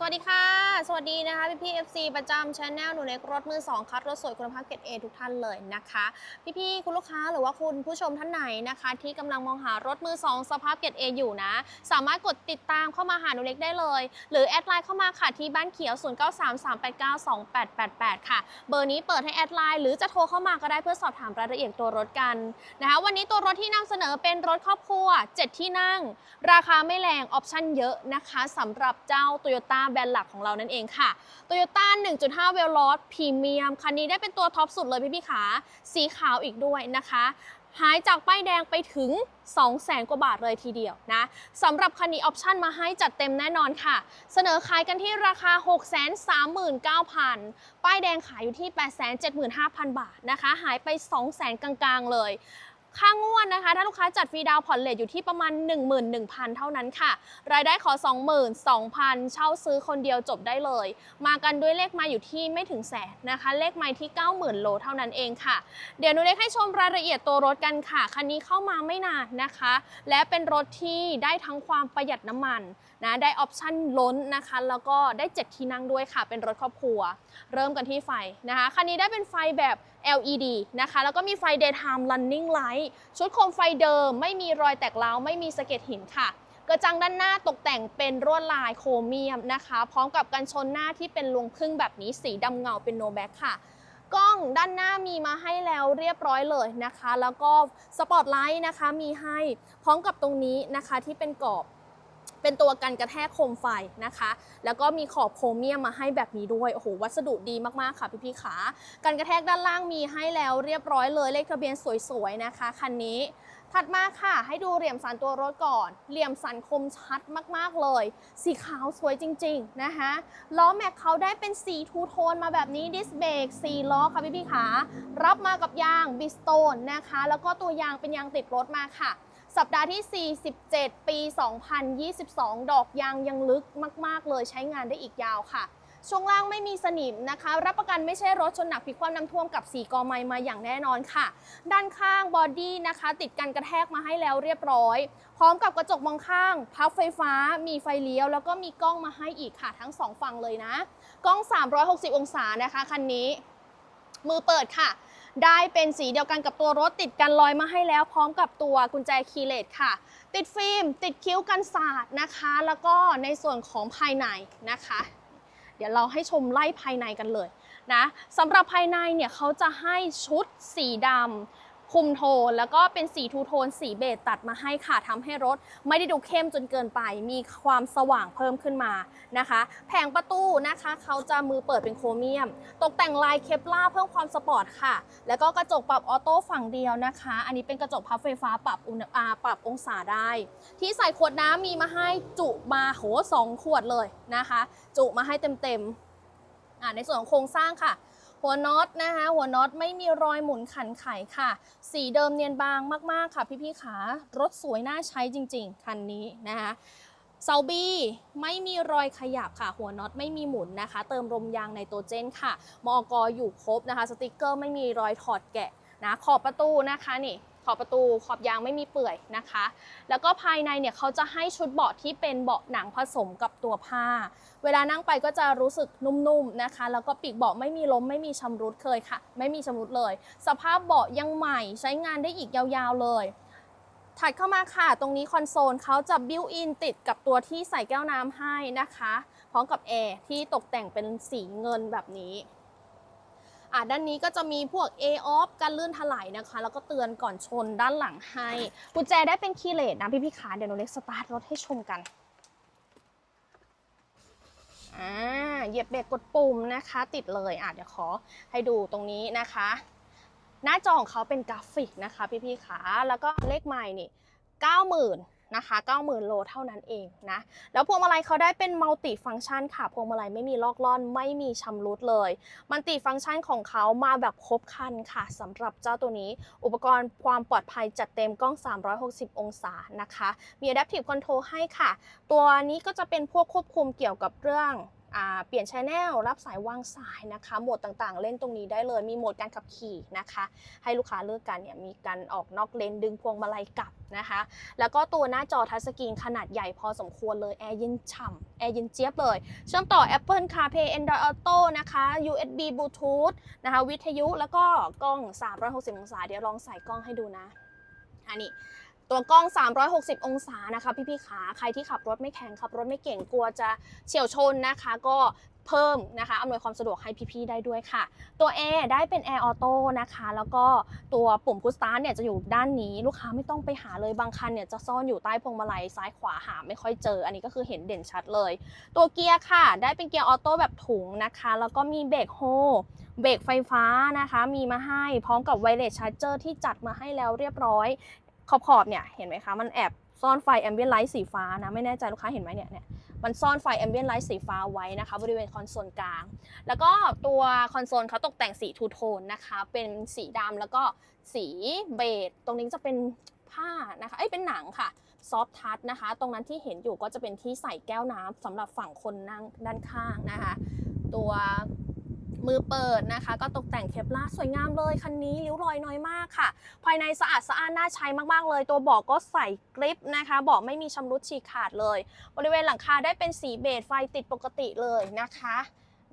สวัสดีค่ะ สวัสดีนะคะพี่พี่ FC ประจำช anel หนูเล็กรถมือ2คัดรถสวยคุณภาพเกรด A ทุกท่านเลยนะคะ พี่พี่คุณลูกค้าหรือว่าคุณผู้ชมท่านไหนนะคะ ที่กำลังมองหารถมือ2สภาพเกรด A อยู่นะ สามารถกดติดตามเข้ามาหาหนูเล็กได้เลย หรือแอดไลน์เข้ามาค่ะที่บ้านเขียว 0933892888 ค่ะ เบอร์นี้เปิดให้แอดไลน์หรือจะโทรเข้ามาก็ได้เพื่อสอบถามรายละเอียดตัวรถกันนะคะวันนี้ตัวรถที่นำเสนอเป็นรถครอบครัว 7 ที่นั่ง ราคาไม่แรงออปชั่นเยอะนะคะสำหรับเจ้า Toyota แบรนด์หลักของเรานั่นเองค่ะ Toyota 1.5 v e l o s พรีเมียมคันนี้ได้เป็นตัวท็อปสุดเลยพี่พี่ขาสีขาวอีกด้วยนะคะหายจากป้ายแดงไปถึง 200,000 กว่าบาทเลยทีเดียวนะสำหรับคันนี้ออปชั่นมาให้จัดเต็มแน่นอนค่ะ เสนอขายกันที่ราคา 639,000 ป้ายแดงขายอยู่ที่ 875,000 บาทนะคะ หายไป 200,000 กลางๆเลย ค่างวดนะคะ ถ้าลูกค้าจัดฟรีดาวผ่อนเลทอยู่ที่ประมาณ 11,000 เท่านั้นค่ะ รายได้ขอ 22,000 เช่าซื้อคนเดียวจบได้เลย มากันด้วยเลขไมาอยู่ที่ไม่ถึงแสนนะคะ เลขไม้ที่ 90,000 โลเท่านั้นเองค่ะ เดี๋ยวหนูเล็กให้ชมรายละเอียดตัวรถกันค่ะ คันนี้เข้ามาไม่นานนะคะ และเป็นรถที่ได้ทั้งความประหยัดน้ำมันนะได้ออปชั่นล้นนะคะ แล้วก็ได้ 7 ที่นั่งด้วยค่ะ เป็นรถครอบครัว เริ่มกันที่ไฟนะคะคันนี้ได้เป็นไฟแบบ LED นะคะ แล้วก็มีไฟ daytime running light ชุดโคมไฟเดิม ไม่มีรอยแตกร้าว ไม่มีสะเก็ดหินค่ะกระจังด้านหน้าตกแต่งเป็นลวดลายโครเมียมนะคะ พร้อมกับกันชนหน้าที่เป็นลวงพึ่งแบบนี้สีดำเงาเป็นโนแบ็คค่ะกล้องด้านหน้ามีมาให้แล้วเรียบร้อยเลยนะคะ แล้วก็สปอตไลท์นะคะมีให้พร้อมกับตรงนี้นะคะที่เป็นกรอบ เป็นตัวกันกระแทกโคมไฟนะคะ แล้วก็มีขอบโครเมียมมาให้แบบนี้ด้วย โอ้โห วัสดุดีมากๆค่ะพี่ๆขากันกระแทกด้านล่างมีให้แล้วเรียบร้อยเลย เลขทะเบียนสวยๆนะคะคันนี้ถัดมาค่ะ ให้ดูเหลี่ยมสันตัวรถก่อน เหลี่ยมสันคมชัดมากๆเลย สีขาวสวยจริง ๆ นะคะ ล้อแม็กเขาได้เป็นสีทูโทนมาแบบนี้ ดิสเบรกสีล้อค่ะพี่ๆขา รับมากับยางบิสโตนนะคะ แล้วก็ตัวยางเป็นยางติดรถมาค่ะ สัปดาห์ที่ 47 ปี 2022 ดอกยางยังลึกมาก ๆ เลยใช้งานได้อีกยาวค่ะ ช่วงล่างไม่มีสนิมนะคะ รับประกันไม่ใช่รถชนหนักพลิกคว่ำน้ำท่วมกับสีกอไม้มาอย่างแน่นอนค่ะ ด้านข้างบอดี้นะคะ ติดกันกระแทกมาให้แล้วเรียบร้อย พร้อมกับกระจกมองข้าง พับไฟฟ้า มีไฟเลี้ยว แล้วก็มีกล้องมาให้อีกค่ะ ทั้งสองฝั่งเลยนะ กล้อง 360 องศานะคะคันนี้ มือเปิดค่ะ ได้เป็นสีเดียวกันกับตัวรถติดกันลอยมาให้แล้ว พร้อมกับตัวกุญแจคีย์เลสค่ะ ติดฟิล์ม ติดคิ้วกันสาดนะคะ แล้วก็ในส่วนของภายในนะคะ เดี๋ยวเราให้ชมไล่ภายในกันเลยนะสำหรับภายในเนี่ยเขาจะให้ชุดสีดำ คุมโทน แล้วก็เป็นสีทูโทนสีเบจตัดมาให้ค่ะทำให้รถไม่ได้ดูเข้มจนเกินไป มีความสว่างเพิ่มขึ้นมานะคะ แผงประตูนะคะเขาจะมือเปิดเป็นโครเมียม ตกแต่งลายเคปลาเพิ่มความสปอร์ตค่ะ แล้วก็กระจกปรับออโต้ฝั่งเดียวนะคะ อันนี้เป็นกระจกพับไฟฟ้าปรับอุณหปรับองศาได้ ที่ใส่ขวดน้ำมีมาให้จุมาโหสองขวดเลยนะคะ จุมาให้เต็มๆในส่วนของโครงสร้างค่ะ หัวน็อตนะคะ หัวน็อตไม่มีรอยหมุนขันไขค่ะ สีเดิมเนียนบางมาก ๆ ค่ะ พี่ๆขารถสวยน่าใช้จริง ๆ คันนี้นะคะเซาบีไม่มีรอยขยับค่ะ หัวน็อตไม่มีหมุนนะคะ เติมลมยางในตัวเจนค่ะ มอกอยู่ครบนะคะ สติกเกอร์ไม่มีรอยถอดแกะนะ ขอบประตูนะคะนี่ อบประตูขอบยางไม่มีเปื่อยนะคะ แล้วก็ภายในเนี่ยเขาจะให้ชุดเบาะที่เป็นเบาะหนังผสมกับตัวผ้า เวลานั่งไปก็จะรู้สึกนุ่มๆนะคะ แล้วก็ปีกเบาะไม่มีล้มไม่มีชำรุดเคยค่ะ ไม่มีชำรุดเลย สภาพเบาะยังใหม่ใช้งานได้อีกยาวๆเลยถัดเข้ามาค่ะ ตรงนี้คอนโซลเขาจะบิวอินติดกับตัวที่ใส่แก้วน้ำให้นะคะ พร้อมกับแอร์ที่ตกแต่งเป็นสีเงินแบบนี้ อะด้านนี้ก็จะมีพวก A off กันลื่นถลายนะคะ แล้วก็เตือนก่อนชนด้านหลังให้กุญแจได้เป็นคีย์เลสนะพี่พี่ขาเดี๋ยวหนูเล็กสตาร์ทรถให้ชมกันอ่าเหยียบเบรกกดปุ่มนะคะ ติดเลยอะเดี๋ยวขอให้ดูตรงนี้นะคะ หน้าจอของเขาเป็นกราฟิกนะคะ พี่ๆขาแล้วก็เลขใหม่นี่90,000 นะคะ 90,000 โลเท่านั้นเองนะ แล้วพวงมาลัยเขาได้เป็นมัลติฟังก์ชันค่ะ พวงมาลัยไม่มีลอกล่อน ไม่มีชำรุดเลย มัลติฟังก์ชันของเขามาแบบครบคันค่ะสำหรับเจ้าตัวนี้ อุปกรณ์ความปลอดภัยจัดเต็มกล้อง 360 องศานะคะ มี Adaptive Control ให้ค่ะ ตัวนี้ก็จะเป็นพวกควบคุมเกี่ยวกับเรื่อง เปลี่ยนชแนลรับสายวางสายนะคะ โหมดต่างๆ เล่นตรงนี้ได้เลย มีโหมดการขับขี่นะคะ ให้ลูกค้าเลือกกันเนี่ยมีการออกนอกเลนดึงพวงมาลัยกลับนะคะ แล้วก็ตัวหน้าจอทัชสกรีนขนาดใหญ่พอสมควรเลย แอร์เย็นฉ่ำแอร์เย็นเจี๊ยบเลย เชื่อมต่อ Apple CarPlay Android Auto นะคะ USB Bluetooth นะคะ วิทยุแล้วก็กล้อง 360 องศา เดี๋ยวลองใส่กล้องให้ดูนะอันนี้ ตัวกล้อง 360 องศานะคะพี่ๆขาใครที่ขับรถไม่แข็งขับรถไม่เก่งกลัวจะเฉียวชนนะคะ ก็เพิ่มนะคะอำนวยความสะดวกให้พี่ๆได้ด้วยค่ะ ตัวแอร์ได้เป็นแอร์ออโต้นะคะ แล้วก็ตัวปุ่มพุชสตาร์เนี่ยจะอยู่ด้านนี้ลูกค้าไม่ต้องไปหาเลยบางคันเนี่ยจะซ่อนอยู่ใต้พวงมาลัยซ้ายขวาหาไม่ค่อยเจอ อันนี้ก็คือเห็นเด่นชัดเลย ตัวเกียร์ค่ะ ได้เป็นเกียร์ออโต้แบบถุงนะคะ แล้วก็มีเบรกโฮเบรกไฟฟ้านะคะ มีมาให้พร้อมกับไวเลสชาร์เจอร์ที่จัดมาให้แล้วเรียบร้อย ขอบขอบเนี่ยเห็นไหมคะมันแอบซ่อนไฟแอมเบียนไลท์สีฟ้านะไม่แน่ใจลูกค้าเห็นไหมเนี่ยเนี่ยมันซ่อนไฟแอมเบียนไลท์สีฟ้าไว้นะคะบริเวณคอนโซลกลาง แล้วก็ตัวคอนโซลเขาตกแต่งสีทูโทนนะคะเป็นสีดำแล้วก็สีเบจตรงนี้จะเป็นผ้านะคะเอ้ยเป็นหนังค่ะซอฟทัชนะคะ ตรงนั้นที่เห็นอยู่ก็จะเป็นที่ใส่แก้วน้ำสำหรับฝั่งคนนั่งด้านข้างนะคะ ตัว มือเปิดนะคะ ก็ตกแต่งเคปลาสวยงามเลยคันนี้ริ้วรอยน้อยมากค่ะ ภายในสะอาดสะอ้านน่าใช้มากๆเลย ตัวเบาะก็ใส่กริปนะคะเบาะไม่มีชำรุดฉีกขาดเลย บริเวณหลังคาได้เป็นสีเบจไฟติดปกติเลยนะคะ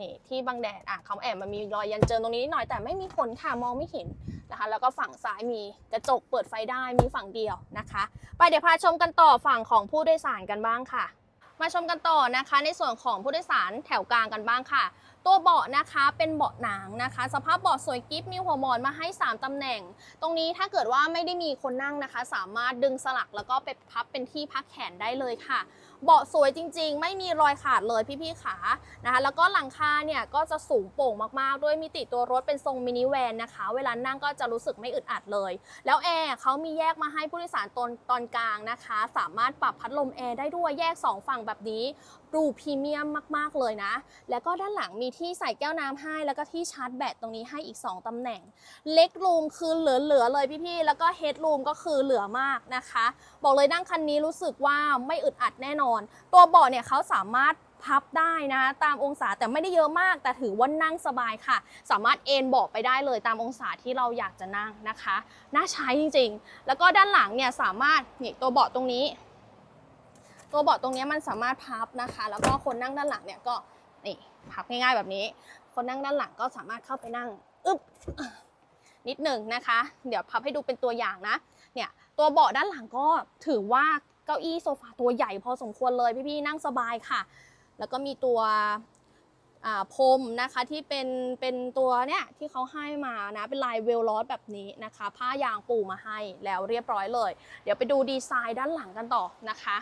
นี่ที่บังแดดอะเขาแอบมันมีรอยยันเจินตรงนี้นิดหน่อยแต่ไม่มีผลค่ะมองไม่เห็นนะคะ แล้วก็ฝั่งซ้ายมีกระจกเปิดไฟได้มีฝั่งเดียวนะคะ ไปเดี๋ยวพาชมกันต่อฝั่งของผู้โดยสารกันบ้างค่ะ มาชมกันต่อนะคะ ในส่วนของผู้โดยสารแถวกลางกันบ้างค่ะ ตัวเบาะนะคะเป็นเบาะหนังนะคะ สภาพเบาะสวยกิ๊บมีหัวหมอนมาให้ 3ตำแหน่ง ตรงนี้ถ้าเกิดว่าไม่ได้มีคนนั่งนะคะ สามารถดึงสลักแล้วก็ไปพับเป็นที่พักแขนได้เลยค่ะ เบาะสวยจริง ๆ ไม่มีรอยขาดเลยพี่ๆขานะคะ แล้วก็หลังคาเนี่ยก็จะสูงโปร่งมากๆ ด้วยมิติตัวรถเป็นทรงมินิแวนนะคะ เวลานั่งก็จะรู้สึกไม่อึดอัดเลย แล้วแอร์เขามีแยกมาให้ผู้โดยสารตอนตอนกลางนะคะ สามารถปรับพัดลมแอร์ได้ด้วยแยก 2 ฝั่งแบบนี้ดูพรีเมียมมากๆเลยนะ แล้วก็ด้านหลังมีที่ใส่แก้วน้ำให้ แล้วก็ที่ชาร์จแบตตรงนี้ให้อีก 2ตำแหน่ง เล็กรูมคือเหลือๆเลยพี่ๆ แล้วก็เฮดรูมก็คือเหลือมากนะคะ บอกเลยนั่งคันนี้รู้สึกว่าไม่อึดอัดแน่นอน ตัวเบาะเนี่ยเขาสามารถพับได้นะตามองศาแต่ไม่ได้เยอะมาก แต่ถือว่านั่งสบายค่ะ สามารถเอนเบาะไปได้เลยตามองศาที่เราอยากจะนั่งนะคะน่าใช้จริงๆ แล้วก็ด้านหลังเนี่ยสามารถนี่ตัวเบาะตรงนี้ ตัวเบาะตรงนี้มันสามารถพับนะคะ แล้วก็คนนั่งด้านหลังเนี่ยก็นี่ พับง่ายๆแบบนี้ คนนั่งด้านหลังก็สามารถเข้าไปนั่งอึ๊บนิดหนึ่งนะคะ เดี๋ยวพับให้ดูเป็นตัวอย่างนะ เนี่ยตัวเบาะด้านหลังก็ถือว่าเก้าอี้โซฟาตัวใหญ่พอสมควรเลยพี่ๆนั่งสบายค่ะ แล้วก็มีตัวพรมนะคะที่เป็นเป็นตัวเนี่ยที่เขาให้มานะเป็นลายเวลลอสแบบนี้นะคะ ผ้ายางปูมาให้แล้วเรียบร้อยเลย เดี๋ยวไปดูดีไซน์ด้านหลังกันต่อนะคะ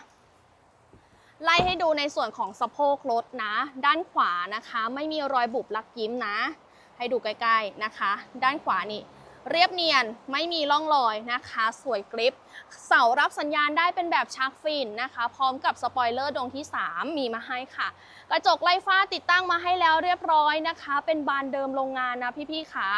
ไล่ให้ดูในส่วนของสะโพกรถนะ ด้านขวานะคะ ไม่มีรอยบุบลักยิ้มนะ ให้ดูใกล้ๆนะคะ ด้านขวานี่เรียบเนียนไม่มีร่องรอยนะคะ สวยกริปเสารับสัญญาณได้เป็นแบบชาร์กฟินนะคะ พร้อมกับสปอยเลอร์ดวงที่ 3 มีมาให้ค่ะ กระจกไล่ฟ้าติดตั้งมาให้แล้วเรียบร้อยนะคะ เป็นบานเดิมโรงงานนะพี่ๆขา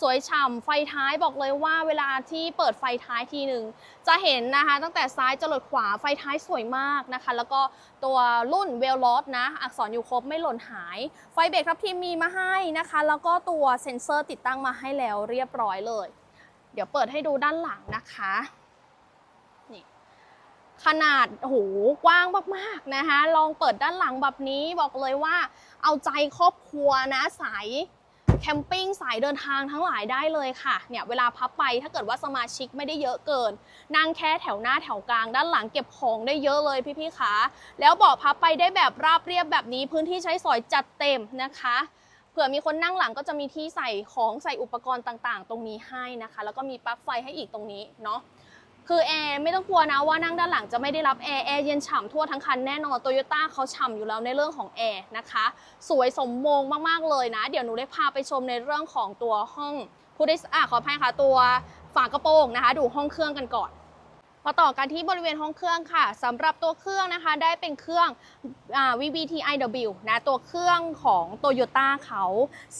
สวยฉ่ำไฟท้ายบอกเลยว่าเวลาที่เปิดไฟท้ายทีหนึ่งจะเห็นนะคะ ตั้งแต่ซ้ายจรดขวาไฟท้ายสวยมากนะคะ แล้วก็ตัวรุ่นเวลลอสนะ อักษรอยู่ครบไม่หล่นหาย ไฟเบรกทับทิมมีมาให้นะคะ แล้วก็ตัวเซ็นเซอร์ติดตั้งมาให้แล้วเรียบร้อยเลย เดี๋ยวเปิดให้ดูด้านหลังนะคะ ขนาดโหกว้างมากๆนะคะ ลองเปิดด้านหลังแบบนี้บอกเลยว่า เอาใจครอบครัวนะสายแคมปิ้งสายเดินทางทั้งหลายได้เลยค่ะ เนี่ยเวลาพับไปถ้าเกิดว่าสมาชิกไม่ได้เยอะเกิน นั่งแค่แถวหน้าแถวกลาง ด้านหลังเก็บของได้เยอะเลยพี่ๆคะแล้วเบาะพับไปได้แบบราบเรียบแบบนี้พื้นที่ใช้สอยจัดเต็มนะคะ เผื่อมีคนนั่งหลังก็จะมีที่ใส่ของใส่อุปกรณ์ต่างๆ ตรงนี้ให้นะคะ แล้วก็มีปลั๊กไฟให้อีกตรงนี้เนาะ คือแอร์ไม่ต้องกลัวนะว่านั่งด้านหลังจะไม่ได้รับแอร์แอร์เย็นฉ่ำทั่วทั้งคันแน่นอนโตโยต้าเขาฉ่ำอยู่แล้วในเรื่องของแอร์นะคะ สวยสมมงมากๆเลยนะ เดี๋ยวหนูได้พาไปชมในเรื่องของตัวห้องผู้โดยสารอะขออภัยค่ะตัวฝากระโปรงนะคะ ดูห้องเครื่องกันก่อนพอต่อกันที่บริเวณห้องเครื่องค่ะสำหรับตัวเครื่องนะคะได้เป็นเครื่องอ VVT-iW นะตัวเครื่องของ Toyota เขา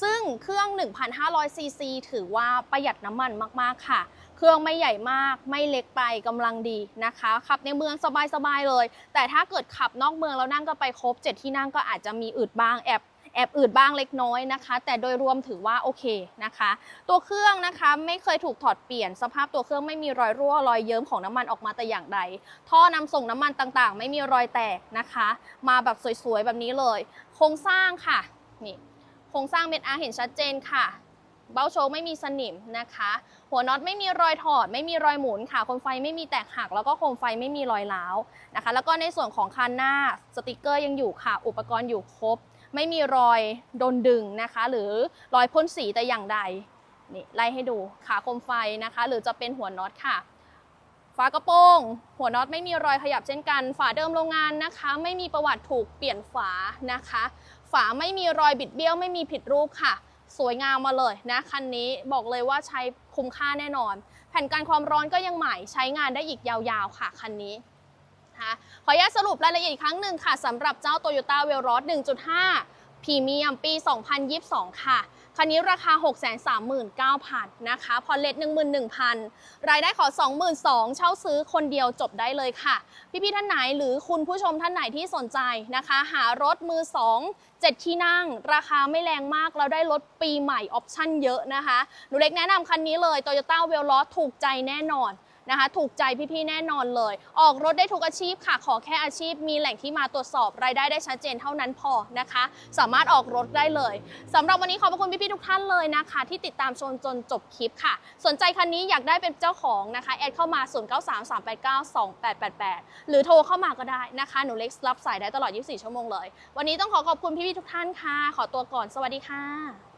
ซึ่งเครื่อง 1,500ซีซีถือว่าประหยัดน้ำมันมาก ๆ ค่ะ เครื่องไม่ใหญ่มาก ไม่เล็กไปกำลังดีนะคะ ขับในเมืองสบายๆเลย แต่ถ้าเกิดขับนอกเมืองแล้วนั่งก็ไปครบ 7 ที่นั่งก็อาจจะมีอืดบ้างแอบแอบอืดบ้างเล็กน้อยนะคะ แต่โดยรวมถือว่าโอเคนะคะ ตัวเครื่องนะคะไม่เคยถูกถอดเปลี่ยน สภาพตัวเครื่องไม่มีรอยรั่วรอยเยิ้มของน้ำมันออกมาแต่อย่างใด ท่อนำส่งน้ำมันต่างๆ ไม่มีรอยแตกนะคะ มาแบบสวยๆแบบนี้เลย โครงสร้างค่ะนี่โครงสร้างเม็ดอาร์เห็นชัดเจนค่ะ เบ้าโชคไม่มีสนิมนะคะ หัวน็อตไม่มีรอยถอด ไม่มีรอยหมุนค่ะโคมไฟไม่มีแตกหัก แล้วก็โคมไฟไม่มีรอยร้าวนะคะ แล้วก็ในส่วนของคันหน้าสติกเกอร์ยังอยู่ค่ะ อุปกรณ์อยู่ครบ ไม่มีรอยโดนดึงนะคะ หรือรอยพ่นสีแต่อย่างใดนี่ไล่ให้ดูขาโคมไฟนะคะ หรือจะเป็นหัวน็อตค่ะฝากระโปรง หัวน็อตไม่มีรอยขยับเช่นกัน ฝาเดิมโรงงานนะคะ ไม่มีประวัติถูกเปลี่ยนฝานะคะ ฝาไม่มีรอยบิดเบี้ยวไม่มีผิดรูปค่ะ สวยงามมาเลยนะคันนี้บอกเลยว่าใช้คุ้มค่าแน่นอน แผ่นกันความร้อนก็ยังใหม่ใช้งานได้อีกยาวๆค่ะคันนี้นะคะขออนุญาตสรุปรายละเอียดอีกครั้งหนึ่งค่ะสำหรับเจ้า Toyota v e l o s 1.5 พรีเมียมปี 2022 ค่ะ คันนี้ราคา 639,000นะคะพอเลท11,000 รายได้ขอ 22,000 เช่าซื้อคนเดียวจบได้เลยค่ะ พี่ๆท่านไหนหรือคุณผู้ชมท่านไหนที่สนใจนะคะ หารถมือ 2 7 ที่นั่ง ราคาไม่แรงมากแล้วได้รถปีใหม่ออปชั่นเยอะนะคะ หนูเล็กแนะนำคันนี้เลย Toyota v e l o s ถูกใจแน่นอน นะคะ ถูกใจพี่ๆแน่นอนเลย ออกรถได้ทุกอาชีพค่ะ ขอแค่อาชีพมีแหล่งที่มาตรวจสอบรายได้ได้ชัดเจนเท่านั้นพอนะคะ สามารถออกรถได้เลยสำหรับวันนี้ขอบพระคุณพี่ๆทุกท่านเลยนะคะ ที่ติดตามชมจนจบคลิปค่ะ สนใจคันนี้อยากได้เป็นเจ้าของนะคะแอดเข้ามา 0933892888 หรือโทรเข้ามาก็ได้นะคะ หนูเล็กรับสายได้ตลอด 24 ชั่วโมงเลย วันนี้ต้องขอขอบคุณพี่ๆทุกท่านค่ะ ขอตัวก่อน สวัสดีค่ะ